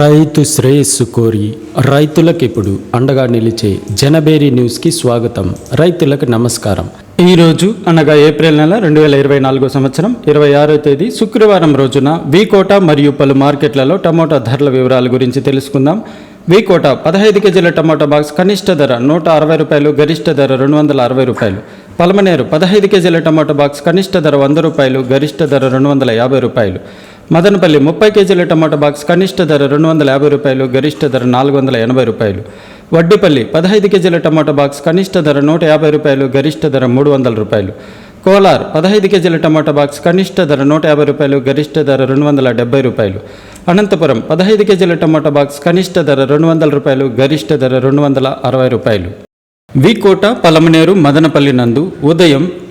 రైతు శ్రేయస్సు కోరి రైతులకు ఇప్పుడు అండగా నిలిచే జనబేరి న్యూస్కి స్వాగతం. రైతులకు నమస్కారం. ఈరోజు అనగా ఏప్రిల్ నెల రెండు వేల ఇరవై నాలుగో సంవత్సరం ఇరవై ఆరో తేదీ శుక్రవారం రోజున వీకోట మరియు పలు మార్కెట్లలో టమోటా ధరల వివరాల గురించి తెలుసుకుందాం. వీకోట పదహైదు కేజీల టమాటా బాక్స్ కనిష్ట ధర నూట అరవై రూపాయలు గరిష్ట ధర రెండు వందల అరవై రూపాయలు. పలమనేరు పదహైదు కేజీల టమాటా బాక్స్ కనిష్ట ధర వంద రూపాయలు గరిష్ట ధర రెండు వందల యాభై రూపాయలు. మదనపల్లి ముప్పై కేజీల టమాటా బాక్స్ కనిష్ట ధర రెండు వందల యాభై రూపాయలు గరిష్ట ధర నాలుగు వందల ఎనభై రూపాయలు. వడ్డిపల్లి పదహైదు కేజీల టమాటా బాక్స్ కనిష్ట ధర నూట యాభై రూపాయలు గరిష్ట ధర మూడు వందల రూపాయలు. కోలార్ పదహైదు కేజీల టమాటా బాక్స్ కనిష్ట ధర నూట యాభై రూపాయలు గరిష్ట ధర రెండు వందల డెబ్బై రూపాయలు. అనంతపురం పదహైదు కేజీల టమాటా బాక్స్ కనిష్ట ధర రెండు వందల రూపాయలు గరిష్ట ధర రెండు వందల అరవై రూపాయలు. వికోట పలమనేరు మదనపల్లి నందు ఉదయం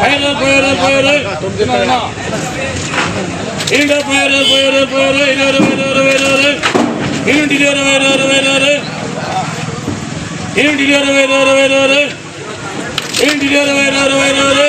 பயரு பயரு பயரு இங்க பயரு பயரு பயரு இன்னொரு வேலூர் வேலூர் இன்னொன்று வேலூர் வேலூர் இன்னொன்று வேலூர் வேலூர் இன்னொன்று வேலூர் வேலூர் இன்னொரு இன்னொரு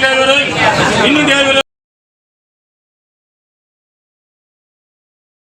இன்னொரு. ఇన్ని